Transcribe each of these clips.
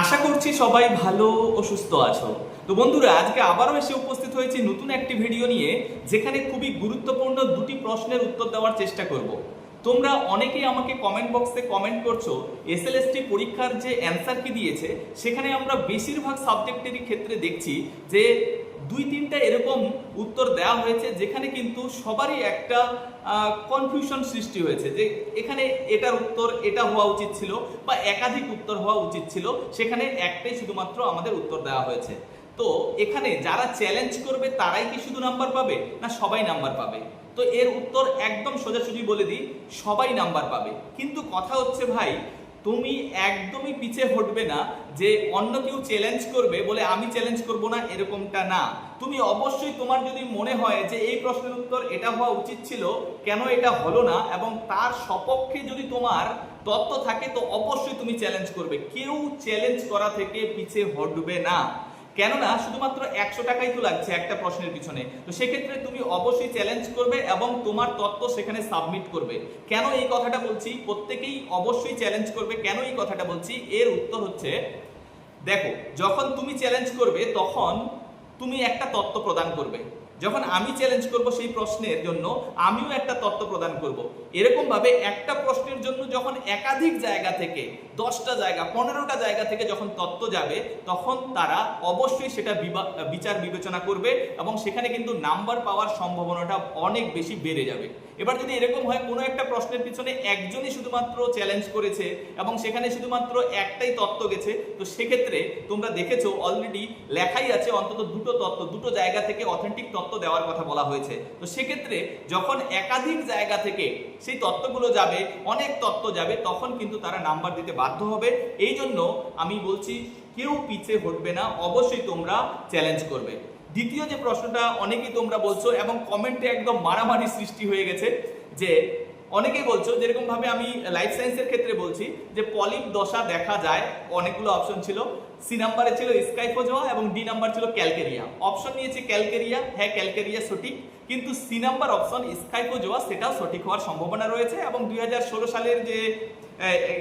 আশা করছি সবাই ভালো ও সুস্থ আছো। তো বন্ধুরা, আজকে আবারও এসে উপস্থিত হয়েছি নতুন একটি ভিডিও নিয়ে, যেখানে খুবই গুরুত্বপূর্ণ দুটি প্রশ্নের উত্তর দেওয়ার চেষ্টা করব। তোমরা অনেকেই আমাকে কমেন্ট বক্সে কমেন্ট করছ এসএলএসটি পরীক্ষার যে অ্যান্সার কি দিয়েছে, সেখানে আমরা বেশিরভাগ সাবজেক্টেরই ক্ষেত্রে দেখছি যে দুই তিনটা এরকম উত্তর দেওয়া হয়েছে, যেখানে কিন্তু সবারই একটা কনফিউশন সৃষ্টি হয়েছে যে এখানে এটার উত্তর, এটা হওয়া উচিত ছিল বা একাধিক উত্তর হওয়া উচিত ছিল, সেখানে একটাই শুধুমাত্র আমাদের উত্তর দেওয়া হয়েছে। তো এখানে যারা চ্যালেঞ্জ করবে, তারাই কি শুধু নাম্বার পাবে, না সবাই নাম্বার পাবে? তো এর উত্তর একদম সোজাসুজি বলে দিই, সবাই নাম্বার পাবে। কিন্তু কথা হচ্ছে ভাই তুমি একদমই পিছে হটবে না যে অন্য কেউ চ্যালেঞ্জ করবে বলে আমি চ্যালেঞ্জ করব না, এরকমটা না। তুমি অবশ্যই তোমার যদি মনে হয় যে এই প্রশ্নের উত্তর এটা হওয়া উচিত ছিল, কেন এটা হলো না? এবং তার সপক্ষে যদি তোমার তত্ত্ব থাকে, তো অবশ্যই তুমি চ্যালেঞ্জ করবে। কেউ চ্যালেঞ্জ করা থেকে পিছে হটবে না। কেননা শুধুমাত্র একশো টাকাই তো লাগছে একটা প্রশ্নের পিছনে। তো সেক্ষেত্রে তুমি অবশ্যই চ্যালেঞ্জ করবে এবং তোমার তত্ত্ব সেখানে সাবমিট করবে। কেন এই কথাটা বলছি? প্রত্যেকেই অবশ্যই চ্যালেঞ্জ করবে। কেন এই কথাটা বলছি? এর উত্তর হচ্ছে, দেখো, যখন তুমি চ্যালেঞ্জ করবে, তখন তুমি একটা তত্ত্ব প্রদান করবে। যখন আমি চ্যালেঞ্জ করব সেই প্রশ্নের জন্য আমিও একটা তত্ত্ব প্রদান করব। এরকম ভাবে একটা প্রশ্নের জন্য যখন একাধিক জায়গা থেকে, দশটা জায়গা, পনেরোটা জায়গা থেকে যখন তত্ত্ব যাবে, তখন তারা অবশ্যই সেটা বিচার বিবেচনা করবে এবং সেখানে কিন্তু নাম্বার পাওয়ার সম্ভাবনাটা অনেক বেশি বেড়ে যাবে। এবার যদি এরকম হয়, কোনো একটা প্রশ্নের পিছনে একজনই শুধুমাত্র চ্যালেঞ্জ করেছে এবং সেখানে শুধুমাত্র একটাই তত্ত্ব গেছে, তো সেক্ষেত্রে তোমরা দেখেছ অলরেডি লেখাই আছে অন্তত দুটো তত্ত্ব, দুটো জায়গা থেকে অথেন্টিক তত্ত্ব দেওয়ার কথা বলা হয়েছে। তো সেক্ষেত্রে যখন একাধিক জায়গা থেকে সেই তত্ত্বগুলো যাবে, অনেক তত্ত্ব যাবে, তখন কিন্তু তারা নাম্বার দিতে বাধ্য হবে। এই জন্য আমি বলছি, কেউ পিছে হটবে না, অবশ্যই তোমরা চ্যালেঞ্জ করবে। দ্বিতীয় যে প্রশ্নটা অনেকেই তোমরা বলছো এবং কমেন্টে একদম মারামারি সৃষ্টি হয়ে গেছে যে অনেকেই বলছো, যেরকম ভাবে আমি লাইফ সায়েন্সের ক্ষেত্রে বলছি, যে পলিপ দশা দেখা যায়, অনেকগুলো অপশন ছিল। সি নাম্বারে ছিল স্কাইফোজোয়া এবং ডি নাম্বার ছিল ক্যালকেরিয়া অপশন নিয়েছে ক্যালকেরিয়া হ্যাঁ ক্যালকেরিয়া সঠিক। কিন্তু সি নাম্বার অপশন স্কাইফোজোয়া সেটাও সঠিক হওয়ার সম্ভাবনা রয়েছে এবং দুই হাজার ষোলো সালের যে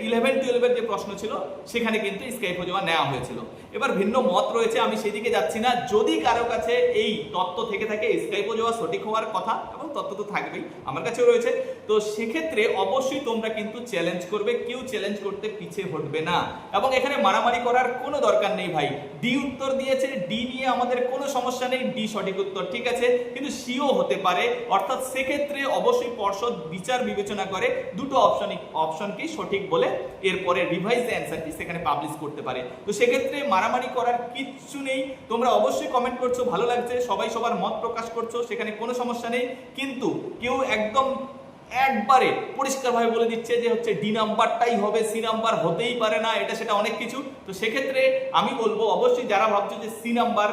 ইলেভেন টুয়েলভের যে প্রশ্ন ছিল, সেখানে কিন্তু স্কাইপো স্কাইফোজোয়া নেওয়া হয়েছিল। এবার ভিন্ন মত রয়েছে, আমি সেদিকে যাচ্ছি না। যদি কারও কাছে এই তত্ত্ব থেকে থাকে স্কাইপো স্কাইপোজোয়া সঠিক হওয়ার কথা, এবং তত্ত্ব তো থাকবেই, আমার কাছেও রয়েছে, তো সেক্ষেত্রে অবশ্যই তোমরা কিন্তু চ্যালেঞ্জ করবে, কেউ চ্যালেঞ্জ করতে পিছিয়ে হটবে না। এবং এখানে মারামারি করার কোনো দরকার নেই ভাই। ডি উত্তর দিয়েছে ডি নিয়ে আমাদের কোনো সমস্যা নেই ডি সঠিক উত্তর, ঠিক আছে? কিন্তু সিও হতে পারে। অর্থাৎ সেক্ষেত্রে অবশ্যই পর্ষদ বিচার বিবেচনা করে দুটো অপশন অপশনকেই সঠিক বলে এরপরে রিভাইজ অ্যান্সারটি সেখানে পাবলিশ করতে পারে। তো সেক্ষেত্রে মারামারি করার কিচ্ছু নেই। তোমরা অবশ্যই কমেন্ট করছ, ভালো লাগছে, সবাই সবার মত প্রকাশ করছ, সেখানে কোনো সমস্যা নেই। কিন্তু কেউ একদম একবারে পরিষ্কারভাবে বলে দিচ্ছে যে হচ্ছে ডি নাম্বারটাই হবে সি নাম্বার হতেই পারে না, এটা সেটা অনেক কিছু। তো সেক্ষেত্রে আমি বলব, অবশ্যই যারা ভাবছ যে সি নাম্বার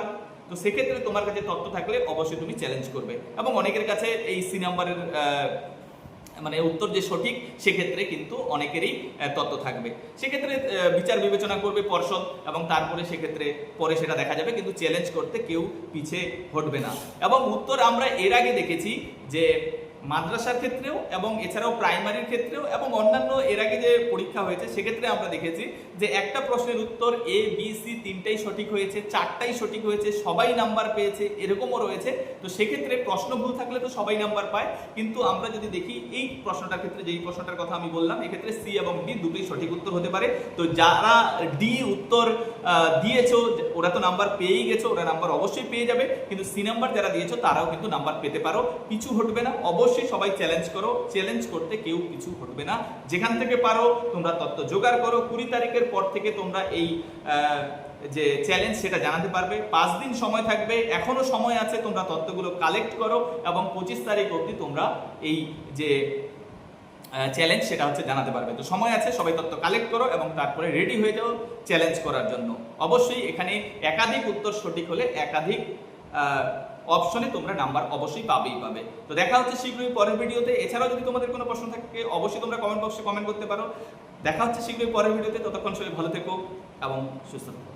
তো সেক্ষেত্রে তোমার কাছে তথ্য থাকলে অবশ্যই তুমি চ্যালেঞ্জ করবে। এবং অনেকের কাছে এই সি নাম্বারের মানে উত্তর যে সঠিক, সেক্ষেত্রে কিন্তু অনেকেরই তত্ত্ব থাকবে। সেক্ষেত্রে বিচার বিবেচনা করবে পর্ষদ, এবং তারপরে সেক্ষেত্রে, পরে সেটা দেখা যাবে, কিন্তু চ্যালেঞ্জ করতে কেউ পিছে হটবে না। এবং উত্তর আমরা এর আগে দেখেছি যে মাদ্রাসার ক্ষেত্রেও এবং এছাড়াও প্রাইমারির ক্ষেত্রেও এবং অন্যান্য এর আগে যে পরীক্ষা হয়েছে, সেক্ষেত্রে আমরা দেখেছি যে একটা প্রশ্নের উত্তর এ বি সি তিনটাই সঠিক হয়েছে, চারটাই সঠিক হয়েছে, সবাই নাম্বার পেয়েছে, এরকমও রয়েছে। তো সেক্ষেত্রে প্রশ্ন ভুল থাকলে তো সবাই নাম্বার পায়। কিন্তু আমরা যদি দেখি এই প্রশ্নটার ক্ষেত্রে, যেই প্রশ্নটার কথা আমি বললাম, এক্ষেত্রে সি এবং ডি দুটোই সঠিক উত্তর হতে পারে। তো যারা ডি উত্তর দিয়েছ, ওরা তো নাম্বার পেয়েই গেছো, ওরা নাম্বার অবশ্যই পেয়ে যাবে। কিন্তু সি নাম্বার যারা দিয়েছ, তারাও কিন্তু নাম্বার পেতে পারো। কিছু ঘটবে না। অবশ্যই সবাই চ্যালেঞ্জ করো। চ্যালেঞ্জ করতে কেউ কিছু হটবে না। যেখান থেকে পারো, তোমরা তত্ত্ব জোগাড় করো। কুড়ি তারিখের পর থেকে তোমরা এই যে চ্যালেঞ্জ সেটা জানাতে পারবে। পাঁচ দিন সময় থাকবে। এখনও সময় আছে, তোমরা তত্ত্বগুলো কালেক্ট করো এবং পঁচিশ তারিখ অবধি তোমরা এই যে চ্যালেঞ্জ সেটা হচ্ছে জানাতে পারবে। তো সময় আছে, সবাই তথ্য কালেক্ট করো এবং তারপরে রেডি হয়ে যাও চ্যালেঞ্জ করার জন্য। অবশ্যই এখানে একাধিক উত্তর সঠিক হলে একাধিক অপশনে তোমরা নাম্বার অবশ্যই পাবেই পাবে। তো দেখা হচ্ছে শীঘ্রই পরের ভিডিওতে। এছাড়াও যদি তোমাদের কোনো প্রশ্ন থাকে, অবশ্যই তোমরা কমেন্ট বক্সে কমেন্ট করতে পারো। দেখা হচ্ছে শীঘ্রই পরের ভিডিওতে। ততক্ষণ সবাই ভালো থেকো এবং সুস্থ থেকো।